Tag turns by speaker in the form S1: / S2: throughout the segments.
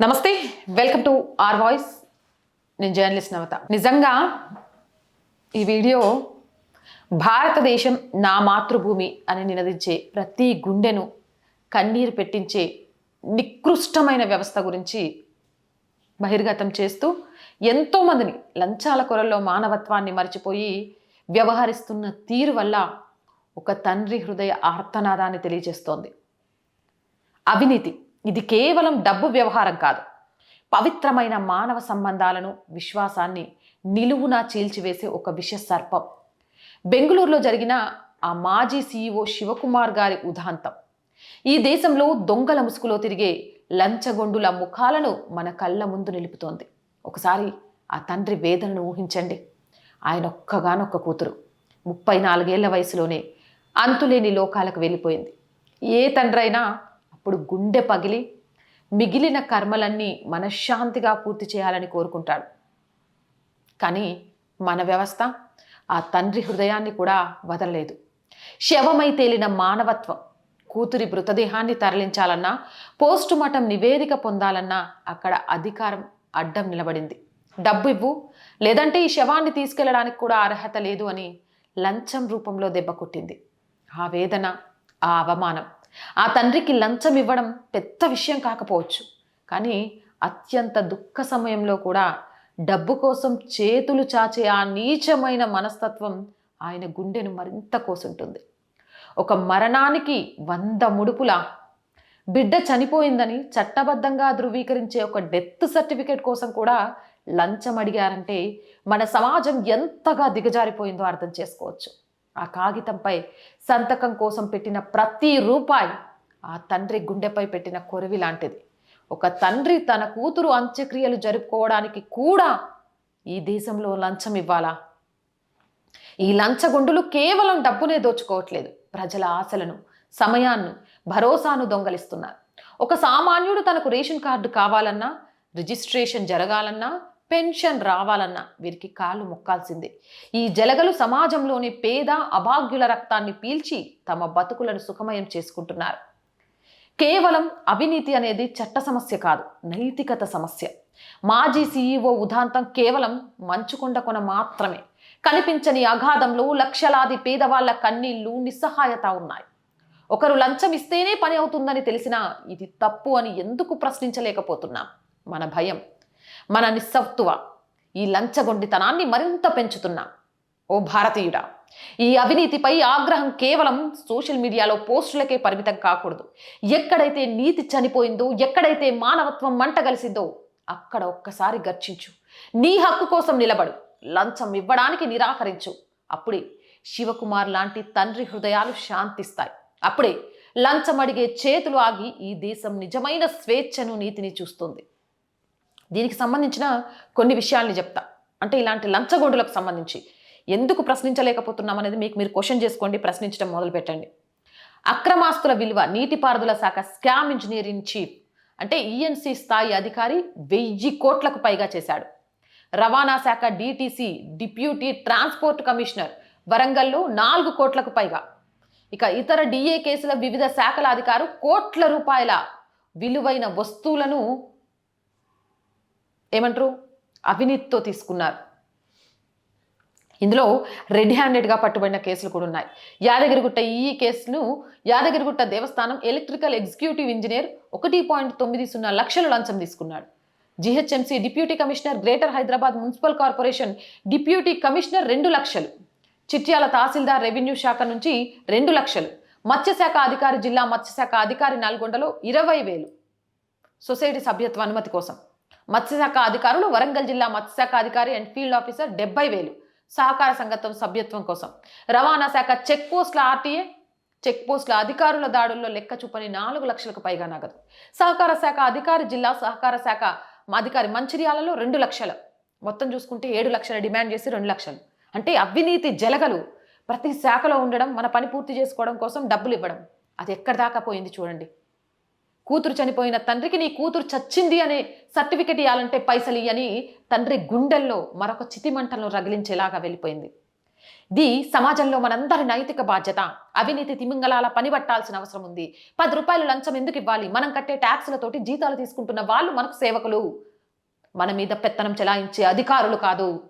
S1: నమస్తే welcome to R voice. నేను journalist నవత. నిజంగా ఈ వీడియో భారతదేశం నా మాతృభూమి అని నినదించే ప్రతి గుండెను కన్నీరు పెట్టించే నికృష్టమైన వ్యవస్థ గురించి బహిర్గతం చేస్తూ ఎంతోమందిని లంచాల కొరల్లో మానవత్వాన్ని మర్చిపోయి వ్యవహరిస్తున్న తీరు వల్ల ఒక తండ్రి హృదయ ఆర్తనాదాన్ని తెలియజేస్తోంది. అవినీతి ఇది కేవలం డబ్బు వ్యవహారం కాదు. పవిత్రమైన మానవ సంబంధాలను విశ్వాసాన్ని నిలువునా చీల్చివేసే ఒక విష సర్పం. బెంగళూరులో జరిగిన ఆ మాజీ సీఈఓ శివకుమార్ గారి ఉదాంతం. ఈ దేశంలో దొంగల ముసుగులో తిరిగే లంచగొండుల ముఖాలను మన కళ్ళ ముందు నిలుపుతోంది. ఒకసారి ఆ తండ్రి వేదనను ఊహించండి. ఆయన ఒక్కగానొక్క కూతురు. ముప్పై నాలుగేళ్ళ వయసులోనే అంతులేని లోకాలకు వెళ్ళిపోయింది. ఏ తండ్రైనా అప్పుడు గుండె పగిలి మిగిలిన కర్మలన్నీ మనశ్శాంతిగా పూర్తి చేయాలని కోరుకుంటాడు. కానీ మన వ్యవస్థ ఆ తండ్రి హృదయాన్ని కూడా వదలలేదు. శవమై తేలిన మానవత్వం కూతురి మృతదేహాన్ని తరలించాలన్నా పోస్టు మార్టం నివేదిక పొందాలన్నా అక్కడ అధికారం అడ్డం నిలబడింది. డబ్బు ఇవ్వు లేదంటే ఈ శవాన్ని తీసుకెళ్ళడానికి కూడా అర్హత లేదు అని లంచం రూపంలో దెబ్బ కొట్టింది. ఆ వేదన ఆ అవమానం ఆ తండ్రికి లంచం ఇవ్వడం పెద్ద విషయం కాకపోవచ్చు. కానీ అత్యంత దుఃఖ సమయంలో కూడా డబ్బు కోసం చేతులు చాచే ఆ నీచమైన మనస్తత్వం ఆయన గుండెను మరింత కోసుంటుంది. ఒక మరణానికి వంద ముడుపులా బిడ్డ చనిపోయిందని చట్టబద్ధంగా ధృవీకరించే ఒక డెత్ సర్టిఫికేట్ కోసం కూడా లంచం అడిగారంటే మన సమాజం ఎంతగా దిగజారిపోయిందో అర్థం చేసుకోవచ్చు. ఆ కాగితంపై సంతకం కోసం పెట్టిన ప్రతి రూపాయి ఆ తండ్రి గుండెపై పెట్టిన కొరివి లాంటిది. ఒక తండ్రి తన కూతురు అంత్యక్రియలు జరుపుకోవడానికి కూడా ఈ దేశంలో లంచం ఇవ్వాలా? ఈ లంచగొండులు కేవలం డబ్బునే దోచుకోవట్లేదు. ప్రజల ఆశలను సమయాన్ని భరోసాను దొంగలిస్తున్నారు. ఒక సామాన్యుడు తనకు రేషన్ కార్డు కావాలన్నా రిజిస్ట్రేషన్ జరగాలన్నా పెన్షన్ రావాలన్నా వీరికి కాళ్ళు మొక్కాల్సిందే. ఈ జలగలు సమాజంలోని పేద అభాగ్యుల రక్తాన్ని పీల్చి తమ బతుకులను సుఖమయం చేసుకుంటున్నారు. కేవలం అవినీతి అనేది చట్ట సమస్య కాదు నైతికత సమస్య. మాజీ సీఈఓ ఉదాంతం కేవలం మంచుకొండ కొన మాత్రమే. కనిపించని అగాధంలో లక్షలాది పేదవాళ్ళ కన్నీళ్ళు నిస్సహాయత ఉన్నాయి. ఒకరు లంచం ఇస్తేనే పని అవుతుందని తెలిసినా ఇది తప్పు అని ఎందుకు ప్రశ్నించలేకపోతున్నాం? మన భయం. మన నిస్సత్తువ ఈ లంచగొండితనాన్ని మరింత పెంచుతున్నా. ఓ భారతీయుడా ఈ అవినీతిపై ఆగ్రహం కేవలం సోషల్ మీడియాలో పోస్టులకే పరిమితం కాకూడదు. ఎక్కడైతే నీతి చనిపోయిందో ఎక్కడైతే మానవత్వం మంటగలిసిందో అక్కడ ఒక్కసారి గర్చించు నీ హక్కు కోసం నిలబడు. లంచం ఇవ్వడానికి నిరాకరించు. అప్పుడే శివకుమార్ లాంటి తండ్రి హృదయాలు శాంతిస్తాయి. అప్పుడే లంచం అడిగే చేతులు ఆగి ఈ దేశం నిజమైన స్వేచ్ఛను నీతిని చూస్తుంది. దీనికి సంబంధించిన కొన్ని విషయాల్ని చెప్తా. అంటే ఇలాంటి లంచగొండులకు సంబంధించి. ఎందుకు ప్రశ్నించలేకపోతున్నాం అనేది మీకు మీరు క్వశ్చన్ చేసుకోండి ప్రశ్నించడం మొదలు పెట్టండి. అక్రమాస్తుల విలువ నీటిపారుదల శాఖ స్కామ్ ఇంజనీరింగ్ చీఫ్ అంటే ఈఎన్సీ స్థాయి అధికారి వెయ్యి కోట్లకు పైగా చేశాడు. రవాణా శాఖ డిటిసి డిప్యూటీ ట్రాన్స్పోర్ట్ కమిషనర్ వరంగల్లో నాలుగు కోట్లకు పైగా. ఇక ఇతర డిఏ కేసుల వివిధ శాఖల అధికారు కోట్ల రూపాయల విలువైన వస్తువులను ఏమంటారు? అవినీతితో తీసుకున్నారు. ఇందులో రెడ్ హ్యాండెడ్గా పట్టుబడిన కేసులు కూడా ఉన్నాయి. యాదగిరిగుట్ట ఈ కేసును యాదగిరిగుట్ట దేవస్థానం ఎలక్ట్రికల్ ఎగ్జిక్యూటివ్ ఇంజనీర్ ఒకటి పాయింట్ తొమ్మిది సున్నా లక్షలు లంచం తీసుకున్నాడు. GHMC deputy commissioner greater Hyderabad municipal corporation deputy commissioner రెండు లక్షలు. చిట్యాల తహసీల్దార్ రెవెన్యూ శాఖ నుంచి రెండు లక్షలు. మత్స్యశాఖ అధికారి జిల్లా మత్స్యశాఖ అధికారి నల్గొండలో ఇరవై వేలు. సొసైటీ సభ్యత్వ అనుమతి కోసం. మత్స్యశాఖ అధికారులు వరంగల్ జిల్లా మత్స్యశాఖ అధికారి అండ్ ఫీల్డ్ ఆఫీసర్ డెబ్బై వేలు సహకార సంఘత్వం సభ్యత్వం కోసం. రవాణా శాఖ చెక్ పోస్టుల ఆర్టీఏ చెక్ పోస్టుల అధికారుల దాడుల్లో లెక్క చూపని నాలుగు లక్షలకు పైగా నగదు. సహకార శాఖ అధికారి జిల్లా సహకార శాఖ అధికారి మంచిర్యాలలో రెండు లక్షలు. మొత్తం చూసుకుంటే ఏడు లక్షలు డిమాండ్ చేసి రెండు లక్షలు. అంటే అవినీతి జలగలు. ప్రతి శాఖలో ఉండడం మన పని పూర్తి చేసుకోవడం కోసం డబ్బులు ఇవ్వడం. అది ఎక్కడి దాకా పోయింది చూడండి. కూతురు చనిపోయిన తండ్రికి నీ కూతురు చచ్చింది అనే సర్టిఫికెట్ ఇవ్వాలంటే పైసలు ఇయ్యని తండ్రి గుండెల్లో మరొక చితిమంటలను రగిలించేలాగా వెళ్ళిపోయింది. ఇది సమాజంలో మనందరి నైతిక బాధ్యత అవినీతి తిమింగలాల పనిబట్టాల్సిన అవసరం ఉంది. పది రూపాయలు లంచం ఎందుకు ఇవ్వాలి? మనం కట్టే ట్యాక్సులతోటి జీతాలు తీసుకుంటున్న వాళ్ళు మనకు సేవకులు. మన మీద పెత్తనం చెలాయించే అధికారులు కాదు.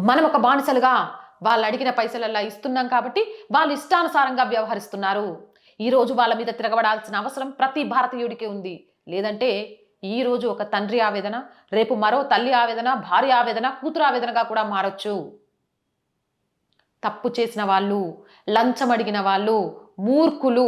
S1: మనం ఒక బానిసలుగా వాళ్ళు అడిగిన పైసలల్లా ఇస్తున్నాం కాబట్టి వాళ్ళు ఇష్టానుసారంగా వ్యవహరిస్తున్నారు. ఈరోజు వాళ్ళ మీద తిరగబడాల్సిన అవసరం ప్రతి భారతీయుడికి ఉంది. లేదంటే ఈ రోజు ఒక తండ్రి ఆవేదన రేపు మరో తల్లి ఆవేదన భార్య ఆవేదన కూతురు ఆవేదనగా కూడా మారొచ్చు. తప్పు చేసిన వాళ్ళు లంచం అడిగిన వాళ్ళు మూర్ఖులు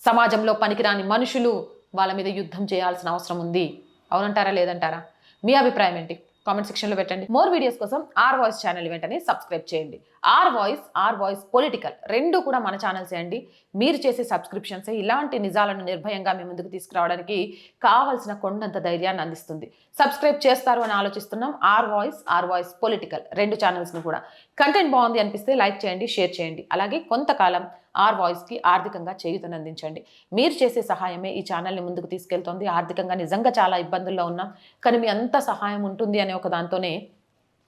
S1: సమాజంలో పనికిరాని మనుషులు వాళ్ళ మీద యుద్ధం చేయాల్సిన అవసరం ఉంది. అవునంటారా లేదంటారా? మీ అభిప్రాయం ఏంటి? కామెంట్ సెక్షన్లో పెట్టండి. మోర్ వీడియోస్ కోసం ఆర్ వాయిస్ ఛానల్ వెంటనే సబ్స్క్రైబ్ చేయండి. R voice R voice political రెండు కూడా మన ఛానల్సే అండి. మీరు చేసే సబ్స్క్రిప్షన్సే ఇలాంటి నిజాలను నిర్భయంగా మీ ముందుకు తీసుకురావడానికి కావాల్సిన కొండంత ధైర్యాన్ని అందిస్తుంది. సబ్స్క్రైబ్ చేస్తారు అని ఆలోచిస్తున్నాం. R voice R voice political రెండు ఛానల్స్ని కూడా. కంటెంట్ బాగుంది అనిపిస్తే లైక్ చేయండి షేర్ చేయండి. అలాగే కొంతకాలం ఆర్ వాయిస్కి ఆర్థికంగా చేయుతనందించండి మీరు చేసే సహాయమే ఈ ఛానల్ని ముందుకు తీసుకెళ్తోంది. ఆర్థికంగా నిజంగా చాలా ఇబ్బందుల్లో ఉన్నాం. కానీ మీ అంత సహాయం ఉంటుంది అనే ఒక దాంతోనే